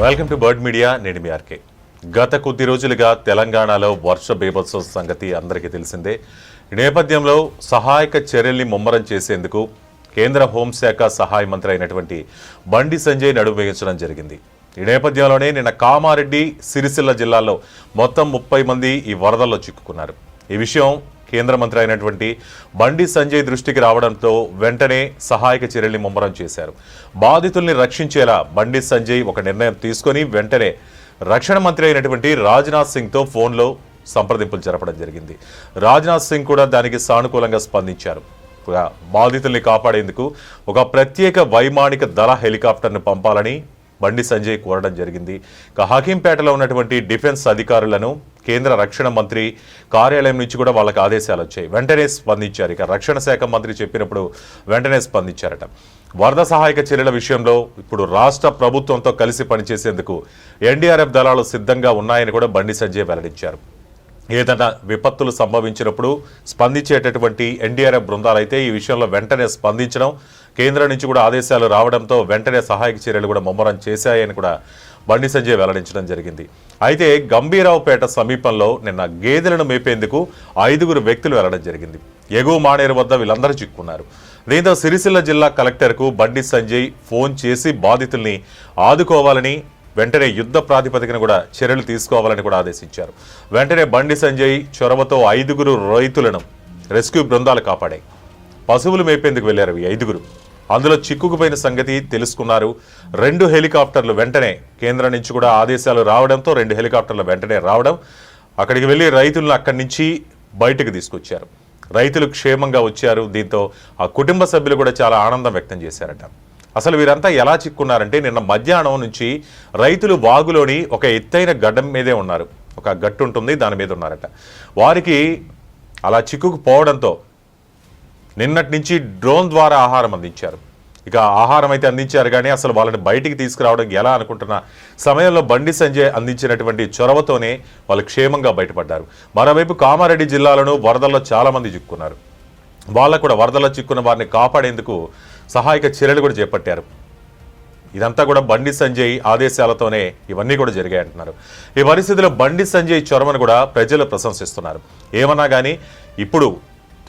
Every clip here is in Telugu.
వెల్కమ్ టు బర్డ్ మీడియా నేను మీ ఆర్కే. గత కొద్ది రోజులుగా తెలంగాణలో వర్ష బీభత్సం సంగతి అందరికీ తెలిసిందే. ఈ నేపథ్యంలో సహాయక చర్యల్ని ముమ్మరం చేసేందుకు కేంద్ర హోంశాఖ సహాయ మంత్రి అయినటువంటి బండి సంజయ్ నడుము వేయించడం జరిగింది. ఈ నేపథ్యంలోనే నిన్న కామారెడ్డి సిరిసిల్ల జిల్లాల్లో మొత్తం ముప్పై మంది ఈ వరదల్లో చిక్కుకున్నారు. ఈ విషయం కేంద్ర మంత్రి అయినటువంటి బండి సంజయ్ దృష్టికి రావడంతో వెంటనే సహాయక చర్యల్ని ముమ్మరం చేశారు. బాధితుల్ని రక్షించేలా బండి సంజయ్ ఒక నిర్ణయం తీసుకొని వెంటనే రక్షణ మంత్రి అయినటువంటి రాజ్నాథ్ సింగ్తో ఫోన్లో సంప్రదింపులు జరపడం జరిగింది. రాజ్నాథ్ సింగ్ కూడా దానికి సానుకూలంగా స్పందించారు. బాధితుల్ని కాపాడేందుకు ఒక ప్రత్యేక వైమానిక దళ హెలికాప్టర్ను పంపాలని బండి సంజయ్ కోరడం జరిగింది. ఇక హకీంపేటలో ఉన్నటువంటి డిఫెన్స్ అధికారులను కేంద్ర రక్షణ మంత్రి కార్యాలయం నుంచి కూడా వాళ్ళకి ఆదేశాలు వచ్చాయి. వెంటనే స్పందించారు. ఇక రక్షణ శాఖ మంత్రి చెప్పినప్పుడు వెంటనే స్పందించారట. వరద సహాయక చర్యల విషయంలో ఇప్పుడు రాష్ట్ర ప్రభుత్వంతో కలిసి పనిచేసేందుకు ఎన్డీఆర్ఎఫ్ దళాలు సిద్ధంగా ఉన్నాయని కూడా బండి సంజయ్ వెల్లడించారు. ఏదైనా విపత్తులు సంభవించినప్పుడు స్పందించేటటువంటి ఎన్డీఆర్ఎఫ్ బృందాలైతే ఈ విషయంలో వెంటనే స్పందించడం కేంద్రం నుంచి కూడా ఆదేశాలు రావడంతో వెంటనే సహాయక చర్యలు కూడా ముమ్మరం చేశాయని కూడా బండి సంజయ్ వెల్లడించడం జరిగింది. అయితే గంభీరావుపేట సమీపంలో నిన్న గేదెలను మేపేందుకు ఐదుగురు వ్యక్తులు వెళ్ళడం జరిగింది. ఎగువ మానేరు వద్ద వీళ్ళందరూ చిక్కున్నారు దీంతో సిరిసిల్ల జిల్లా కలెక్టర్కు బండి సంజయ్ ఫోన్ చేసి బాధితుల్ని ఆదుకోవాలని వెంటనే యుద్ధ ప్రాతిపదికన కూడా చర్యలు తీసుకోవాలని కూడా ఆదేశించారు. వెంటనే బండి సంజయ్ చొరవతో ఐదుగురు రైతులను రెస్క్యూ బృందాలు కాపాడాయి. పశువులు మేపేందుకు వెళ్ళారు ఈ ఐదుగురు. అందులో చిక్కుకుపోయిన సంగతి తెలుసుకున్నారు. రెండు హెలికాప్టర్లు వెంటనే కేంద్రం నుంచి కూడా ఆదేశాలు రావడంతో రెండు హెలికాప్టర్లు వెంటనే రావడం అక్కడికి వెళ్ళి రైతులను అక్కడి నుంచి బయటకు తీసుకొచ్చారు. రైతులు క్షేమంగా వచ్చారు. దీంతో ఆ కుటుంబ సభ్యులు కూడా చాలా ఆనందం వ్యక్తం చేశారట. అసలు వీరంతా ఎలా చిక్కున్నారంటే నిన్న మధ్యాహ్నం నుంచి రైతులు వాగులోని ఒక ఎత్తైన గడ్డం మీదే ఉన్నారు. ఒక గట్టు ఉంటుంది దాని మీద ఉన్నారట. వారికి అలా చిక్కుకుపోవడంతో నిన్నటి నుంచి డ్రోన్ ద్వారా ఆహారం అందించారు. ఇక ఆహారం అయితే అందించారు కానీ అసలు వాళ్ళని బయటికి తీసుకురావడం ఎలా అనుకుంటున్న సమయంలో బండి సంజయ్ అందించినటువంటి చొరవతోనే వాళ్ళు క్షేమంగా బయటపడ్డారు. మరోవైపు కామారెడ్డి జిల్లాలను వరదల్లో చాలామంది చిక్కున్నారు. వాళ్ళకు కూడా వరదల్లో చిక్కున్న వారిని కాపాడేందుకు సహాయక చర్యలు కూడా చేపట్టారు. ఇదంతా కూడా బండి సంజయ్ ఆదేశాలతోనే ఇవన్నీ కూడా జరిగాయి అంటున్నారు ఈ పరిస్థితిలో బండి సంజయ్ చొరవను కూడా ప్రజలు ప్రశంసిస్తున్నారు. ఏమన్నా కానీ ఇప్పుడు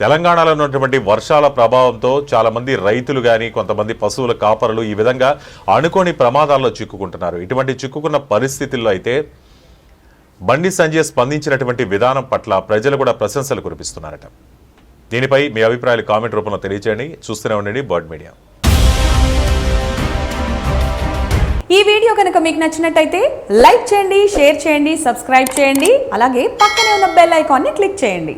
తెలంగాణలో ఉన్నటువంటి వర్షాల ప్రభావంతో చాలామంది రైతులు కానీ కొంతమంది పశువుల కాపరులు ఈ విధంగా అనుకోని ప్రమాదాల్లో చిక్కుకుంటున్నారు. ఇటువంటి చిక్కుకున్న పరిస్థితుల్లో అయితే బండి సంజయ్ స్పందించినటువంటి విధానం పట్ల ప్రజలు కూడా ప్రశంసలు కురిపిస్తున్నారట. దీనిపై మీ అభిప్రాయాలు కామెంట్ రూపంలో తెలియచేయండి. చూస్తూనే ఉండండి బర్డ్ మీడియా. ఈ వీడియో కనుక మీకు నచ్చినట్టయితే లైక్ చేయండి షేర్ చేయండి సబ్స్క్రైబ్ చేయండి అలాగే పక్కనే ఉన్న బెల్ ఐకాన్ని క్లిక్ చేయండి.